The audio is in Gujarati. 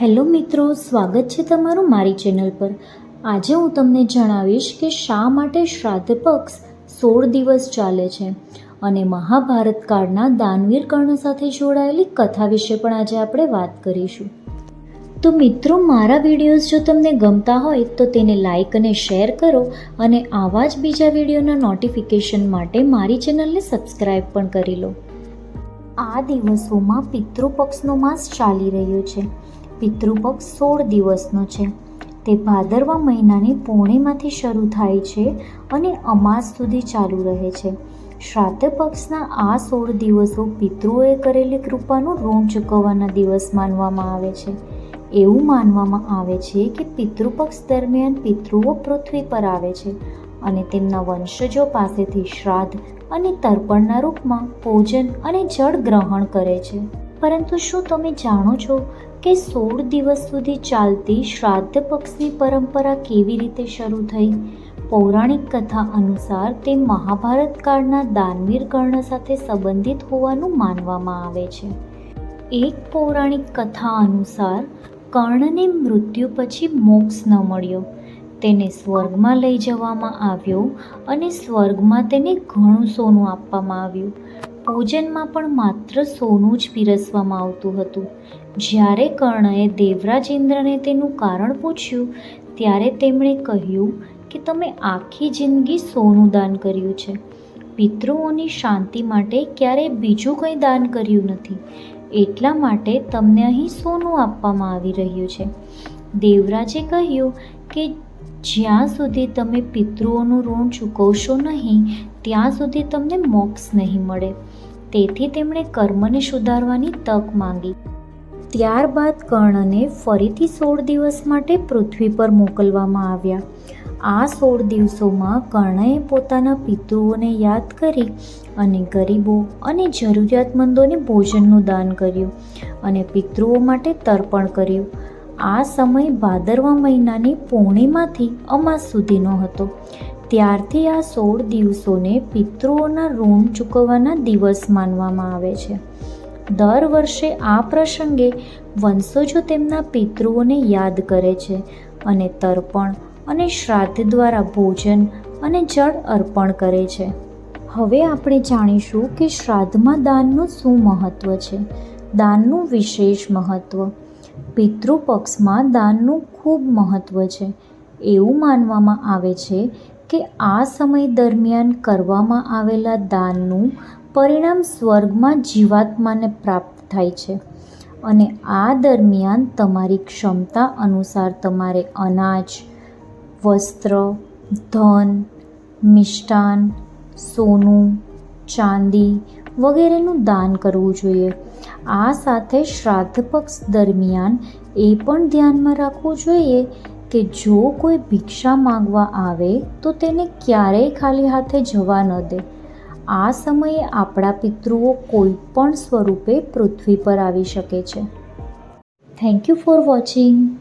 હેલો મિત્રો, સ્વાગત છે તમારું મારી ચેનલ પર. આજે હું તમને જણાવીશ કે શા માટે શ્રાદ્ધ પક્ષ સોળ દિવસ ચાલે છે અને મહાભારત કાળના દાનવીર કર્ણ સાથે જોડાયેલી કથા વિશે પણ આજે આપણે વાત કરીશું. તો મિત્રો, મારા વિડીયોઝ જો તમને ગમતા હોય તો તેને લાઇક અને શેર કરો અને આવા જ બીજા વિડીયોના નોટિફિકેશન માટે મારી ચેનલને સબસ્ક્રાઈબ પણ કરી લો. આ દિવસોમાં પિતૃપક્ષનો માસ ચાલી રહ્યો છે. પિતૃપક્ષ સોળ દિવસનો છે. તે ભાદરવા મહિનાની પૂર્ણિમાથી શરૂ થાય છે અને અમાસ સુધી ચાલુ રહે છે. શ્રાદ્ધ પક્ષના આ સોળ દિવસો પિતૃઓએ કરેલી કૃપાનું ઋણ ચૂકવવાના દિવસ માનવામાં આવે છે. એવું માનવામાં આવે છે કે પિતૃપક્ષ દરમિયાન પિતૃઓ પૃથ્વી પર આવે છે અને તેમના વંશજો પાસેથી શ્રાદ્ધ અને તર્પણના રૂપમાં ભોજન અને જળ ગ્રહણ કરે છે. પરંતુ શું તમે જાણો છો કે સોળ દિવસ સુધી ચાલતી શ્રાદ્ધ પક્ષની પરંપરા કેવી રીતે શરૂ થઈ? પૌરાણિક કથા અનુસાર તે મહાભારત કાળના દાનવીર કર્ણ સાથે સંબંધિત હોવાનું માનવામાં આવે છે. એક પૌરાણિક કથા અનુસાર કર્ણને મૃત્યુ પછી મોક્ષ ન મળ્યો. તેને સ્વર્ગમાં લઈ જવામાં આવ્યો અને સ્વર્ગમાં તેને ઘણું સોનું આપવામાં આવ્યું. ભોજનમાં પણ માત્ર સોનું જ પીરસવામાં આવતું હતું. જ્યારે કર્ણએ દેવરાજ ઇન્દ્રને તેનું કારણ પૂછ્યું, ત્યારે તેમણે કહ્યું કે તમે આખી જિંદગી સોનું દાન કર્યું છે. પિતૃઓની શાંતિ માટે ક્યારેય બીજું કંઈ દાન કર્યું નથી. એટલા માટે તમને અહીં સોનું આપવામાં આવી રહ્યું છે. દેવરાજે કહ્યું કે જ્યાં સુધી તમે પિતૃઓનું ઋણ ચૂકવશો નહીં, ત્યાં સુધી તમને મોક્ષ નહીં મળે. તેથી તેમણે કર્મને સુધારવાની તક માંગી. ત્યારબાદ કર્ણને ફરીથી સોળ દિવસ માટે પૃથ્વી પર મોકલવામાં આવ્યા. આ સોળ દિવસોમાં કર્ણએ પોતાના પિતૃઓને યાદ કરી અને ગરીબો અને જરૂરિયાતમંદોને ભોજનનું દાન કર્યું અને પિતૃઓ માટે તર્પણ કર્યું. આ સમય ભાદરવા મહિનાની પૂર્ણિમાથી અમાસ સુધીનો હતો. ત્યારથી આ સોળ દિવસોને પિતૃઓના ઋણ ચૂકવવાના દિવસ માનવામાં આવે છે. દર વર્ષે આ પ્રસંગે વંશજો તેમના પિતૃઓને યાદ કરે છે અને તર્પણ અને શ્રાદ્ધ દ્વારા ભોજન અને જળ અર્પણ કરે છે. હવે આપણે જાણીશું કે શ્રાદ્ધમાં દાનનું શું મહત્ત્વ છે. દાનનું વિશેષ મહત્ત્વ પિતૃપક્ષમાં દાનનું ખૂબ મહત્ત્વ છે. એવું માનવામાં આવે છે કે આ સમય દરમિયાન કરવામાં આવેલા દાનનું પરિણામ સ્વર્ગમાં જીવાત્માને પ્રાપ્ત થાય છે અને આ દરમિયાન તમારી ક્ષમતા અનુસાર તમારે અનાજ, વસ્ત્ર, ધન, મિષ્ટાન, સોનું, ચાંદી વગેરેનું દાન કરવું જોઈએ. આ સાથે શ્રાદ્ધ પક્ષ દરમિયાન એ પણ ધ્યાનમાં રાખવું જોઈએ કે જો કોઈ ભિક્ષા માંગવા આવે તો તેને ક્યારેય ખાલી હાથે જવા ન દે. આ સમયે આપણા પિતૃઓ કોઈ પણ સ્વરૂપે પૃથ્વી પર આવી શકે છે. Thank you for watching